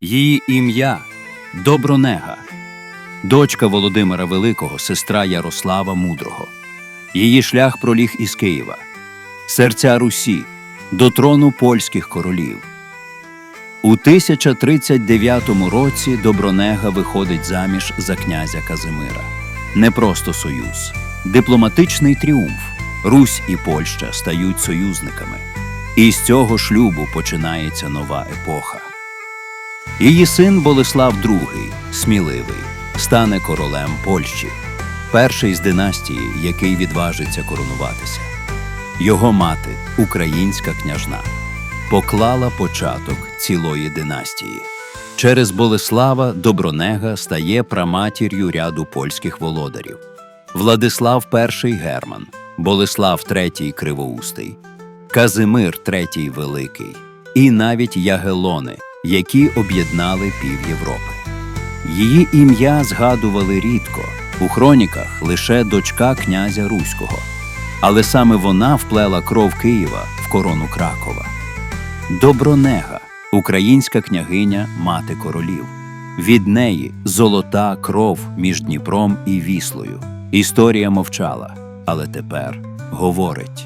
Її ім'я Добронега, дочка Володимира Великого, сестра Ярослава Мудрого. Її шлях проліг із Києва, серця Русі, до трону польських королів. У 1039 році Добронега виходить заміж за князя Казимира. Не просто союз, дипломатичний тріумф. Русь і Польща стають союзниками. І з цього шлюбу починається нова епоха. Її син Болеслав II, сміливий, стане королем Польщі, перший з династії, який відважиться коронуватися. Його мати, українська княжна, поклала початок цілої династії. Через Болеслава Добронега стає праматір'ю ряду польських володарів. Владислав І Герман, Болеслав III Кривоустий, Казимир III Великий і навіть Ягелони, які об'єднали пів Європи. Її ім'я згадували рідко, у хроніках лише дочка князя Руського, але саме вона вплела кров Києва в корону Кракова. Добронега, українська княгиня, мати королів. Від неї золота кров між Дніпром і Віслою. Історія мовчала, але тепер говорить.